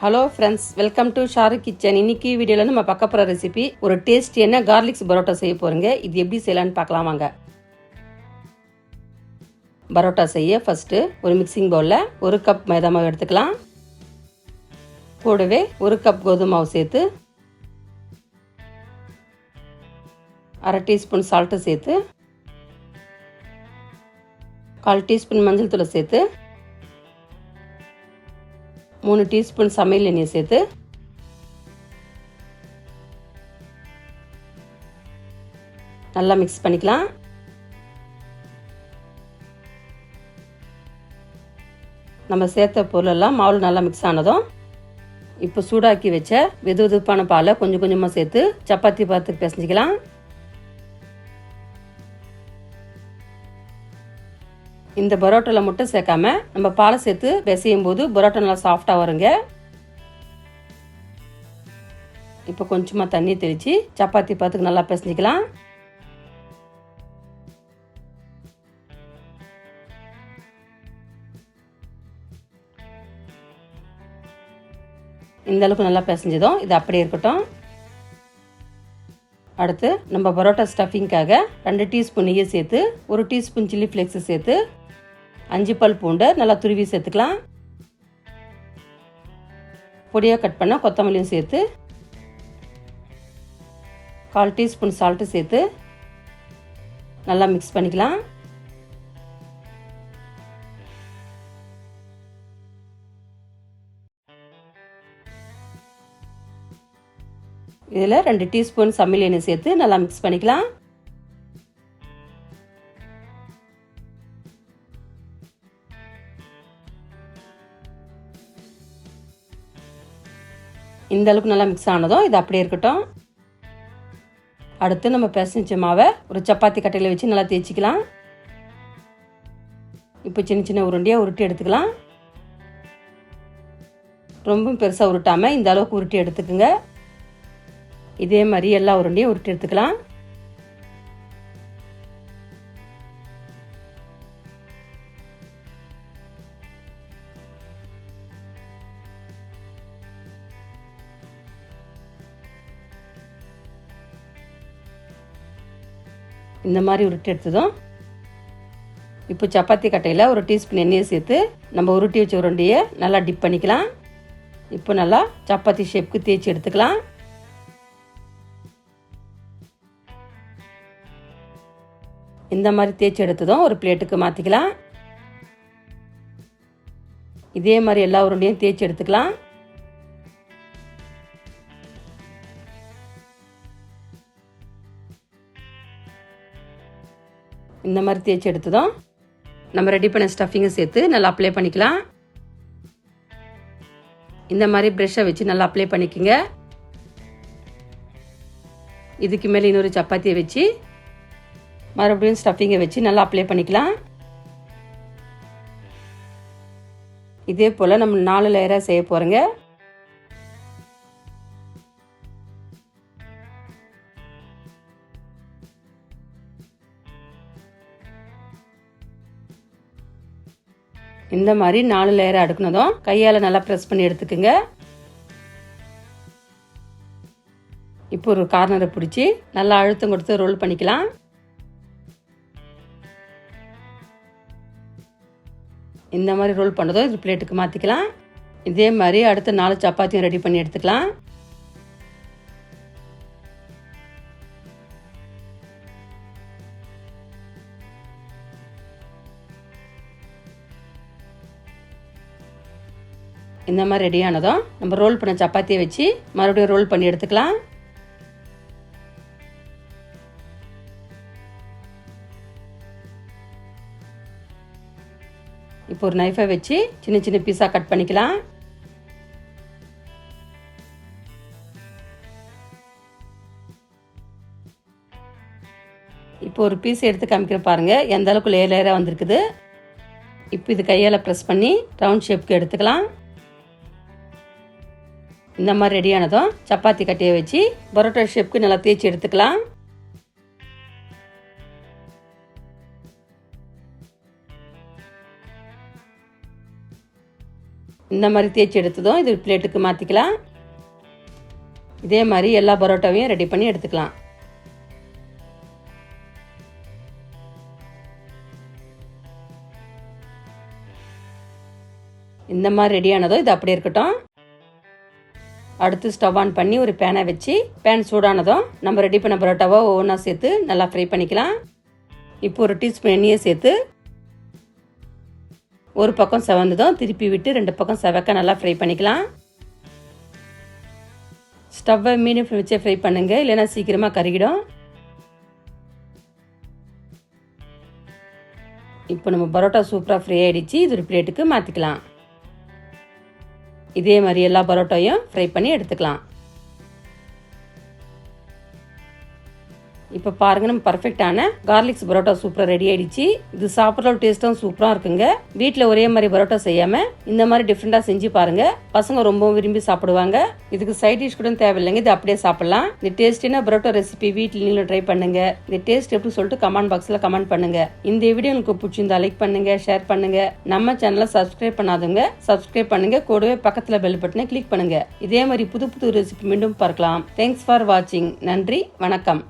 Hello friends welcome to Sharu kitchen இன்னைக்கு வீடியோவில் நம்ம பார்க்க போகிற ரெசிபி ஒரு டேஸ்டியான கார்லிக்ஸ் பரோட்டா செய்ய போகிறோங்க இது எப்படி செய்யலான்னு பார்க்கலாம் வாங்க. பரோட்டா செய்ய ஃபஸ்ட்டு ஒரு மிக்சிங் பவுலில் ஒரு கப் மைதா மாவு எடுத்துக்கலாம். கூடவே ஒரு கப் கோதுமை மாவு சேர்த்து அரை டீஸ்பூன் சால்ட்டு சேர்த்து கால் டீஸ்பூன் மஞ்சள் தூளை சேர்த்து மூணு டீஸ்பூன் சமையல் எண்ணெய் சேர்த்து நல்லா மிக்ஸ் பண்ணிக்கலாம். நம்ம சேர்த்த பொருளெல்லாம் மாவு நல்லா மிக்ஸ் ஆனதும் இப்போ சூடாக்கி வச்ச வெது வெதுப்பான பாலை கொஞ்சம் கொஞ்சமாக சேர்த்து சப்பாத்தி பார்த்துக்கு பிசைஞ்சிக்கலாம். இந்த பரோட்டாவில் மட்டும் சேர்க்காம நம்ம பாலை சேர்த்து பிசையும் போது பரோட்டா நல்லா சாஃப்டாக வருங்க. இப்போ கொஞ்சமாக தண்ணி தெளித்து சப்பாத்தி பார்த்துக்கு நல்லா பிசைஞ்சிக்கலாம். இந்த அளவுக்கு நல்லா பிசைஞ்சதும் இது அப்படியே இருக்கட்டும். அடுத்து நம்ம பரோட்டா ஸ்டஃபிங்காக ரெண்டு டீஸ்பூன் நெய்யை சேர்த்து ஒரு டீஸ்பூன் சில்லி ஃப்ளேக்ஸை சேர்த்து அஞ்சு பல் பூண்டை நல்லா துருவி சேர்த்துக்கலாம். பொடியாக கட் பண்ணால் கொத்தமல்லியும் சேர்த்து கால் டீஸ்பூன் சால்ட்டு சேர்த்து நல்லா மிக்ஸ் பண்ணிக்கலாம். இதில் ரெண்டு டீஸ்பூன் சமையல் எண்ணெய் சேர்த்து நல்லா மிக்ஸ் பண்ணிக்கலாம். இந்த அளவுக்கு நல்லா மிக்ஸ் ஆனதும் இது அப்படியே இருக்கட்டும். அடுத்து நம்ம பிசைஞ்ச மாவை ஒரு சப்பாத்தி கட்டையில் வச்சு நல்லா தேய்ச்சிக்கலாம். இப்போ சின்ன சின்ன உருண்டையாக உருட்டி எடுத்துக்கலாம். ரொம்ப பெருசாக உருட்டாமல் இந்த அளவுக்கு உருட்டி எடுத்துக்குங்க. இதே மாதிரி எல்லா உருண்டையும் உருட்டி எடுத்துக்கலாம். இந்த மாதிரி உருட்டி எடுத்ததும் இப்போ சப்பாத்தி கட்டையில் ஒரு டீஸ்பூன் எண்ணெயை சேர்த்து நம்ம உருட்டி வச்ச உருண்டையை நல்லா டிப் பண்ணிக்கலாம். இப்போ நல்லா சப்பாத்தி ஷேப்புக்கு தேய்ச்சி எடுத்துக்கலாம். இந்த மாதிரி தேய்ச்சி எடுத்ததும் ஒரு பிளேட்டுக்கு மாற்றிக்கலாம் இதே மாதிரி எல்லா உருண்டையும் தேய்ச்சி எடுத்துக்கலாம். இந்த மாதிரி தேய்ச்சி எடுத்ததும் நம்ம ரெடி பண்ண ஸ்டஃபிங்கை சேர்த்து நல்லா அப்ளை பண்ணிக்கலாம். இந்த மாதிரி ப்ரெஷ்ஷை வச்சு நல்லா அப்ளை பண்ணிக்கோங்க. இதுக்கு மேலே இன்னொரு சப்பாத்தியை வச்சு மறுபடியும் ஸ்டஃபிங்கை வச்சு நல்லா அப்ளை பண்ணிக்கலாம். இதே போல் நம்ம நாலு லேயராக செய்ய போகிறோங்க இந்த மாதிரி நாலு லேயராக அடுக்குனதும் கையால் நல்லா ப்ரெஸ் பண்ணி எடுத்துக்கோங்க. இப்போ ஒரு கார்னரை பிடிச்சி நல்லா அழுத்தம் கொடுத்து ரோல் பண்ணிக்கலாம். இந்த மாதிரி ரோல் பண்ணதும் இது பிளேட்டுக்கு மாற்றிக்கலாம் இதே மாதிரி அடுத்த நாலு சப்பாத்தியும் ரெடி பண்ணி எடுத்துக்கலாம். இந்த மாதிரி ரெடியானதும் நம்ம ரோல் பண்ண சப்பாத்தியை வச்சு மறுபடியும் ரோல் பண்ணி எடுத்துக்கலாம். இப்போ ஒரு நைஃபை வச்சு சின்ன சின்ன பீஸாக கட் பண்ணிக்கலாம். இப்போ ஒரு பீஸ் எடுத்து காமிக்கிற பாருங்க. எந்த அளவுக்கு லேயர் லேயராக வந்திருக்குது. இப்போ இது கையால் ப்ரெஸ் பண்ணி ரவுண்ட் ஷேப்க்கு எடுத்துக்கலாம். இந்த மாதிரி ரெடியானதும் சப்பாத்தி கட்டியை வச்சு பரோட்டா ஷேப்க்கு நல்லா தேய்ச்சி எடுத்துக்கலாம். இந்த மாதிரி தேய்ச்சி எடுத்ததும் இது பிளேட்டுக்கு மாற்றிக்கலாம் இதே மாதிரி எல்லா பரோட்டாவையும் ரெடி பண்ணி எடுத்துக்கலாம். இந்த மாதிரி ரெடியானதும் இது அப்படியே இருக்கட்டும். அடுத்து ஸ்டவ் ஆன் பண்ணி ஒரு பேனை வச்சு பேன் சூடானதும் நம்ம ரெடி பண்ண பரோட்டாவை ஒவ்வொன்றா சேர்த்து நல்லா ஃப்ரை பண்ணிக்கலாம். இப்போ ஒரு டீஸ்பூன் எண்ணெயை சேர்த்து ஒரு பக்கம் செவந்ததும் திருப்பி விட்டு ரெண்டு பக்கம் செவக்க நல்லா ஃப்ரை பண்ணிக்கலாம். ஸ்டவ்வை மீடியம் ஃப்ளேம் வச்சே ஃப்ரை பண்ணுங்க இல்லைன்னா சீக்கிரமாக கருகிடும். இப்போ நம்ம பரோட்டா சூப்பராக ஃப்ரை ஆகிடுச்சு இது ஒரு பிளேட்டுக்கு மாற்றிக்கலாம் இதே மாதிரி எல்லா பரோட்டாவையும் ஃப்ரை பண்ணி எடுத்துக்கலாம். இப்போ பாருங்க நம்ம பர்ஃபெக்டான கார்லிக்ஸ் பரோட்டா சூப்பராக ரெடி ஆயிடுச்சு. இது சாப்பிட்ற டேஸ்ட்டும் சூப்பராக இருக்குங்க. வீட்டில் ஒரே மாதிரி பரோட்டா செய்யாமல் இந்த மாதிரி டிஃப்ரெண்டாக செஞ்சு பாருங்க. பசங்க ரொம்பவும் விரும்பி சாப்பிடுவாங்க. இதுக்கு சைட் டிஷ் கூட தேவையில்லைங்க இது அப்படியே சாப்பிடலாம். இந்த டேஸ்டினா பரோட்டா ரெசிபி வீட்டில் நீங்களும் ட்ரை பண்ணுங்க. இந்த டேஸ்ட் எப்படி சொல்லிட்டு கமெண்ட் பாக்ஸில் கமெண்ட் பண்ணுங்க. இந்த வீடியோ உங்களுக்கு பிடிச்சிருந்தா லைக் பண்ணுங்க ஷேர் பண்ணுங்க. நம்ம சேனலை சப்ஸ்கிரைப் பண்ணாதவங்க சப்ஸ்கிரைப் பண்ணுங்க. கூடவே பக்கத்தில் பெல் பட்டனை கிளிக் பண்ணுங்க. இதே மாதிரி புது புது ரெசிபி மீண்டும் பார்க்கலாம். தேங்க்ஸ் ஃபார் வாட்சிங் நன்றி வணக்கம்.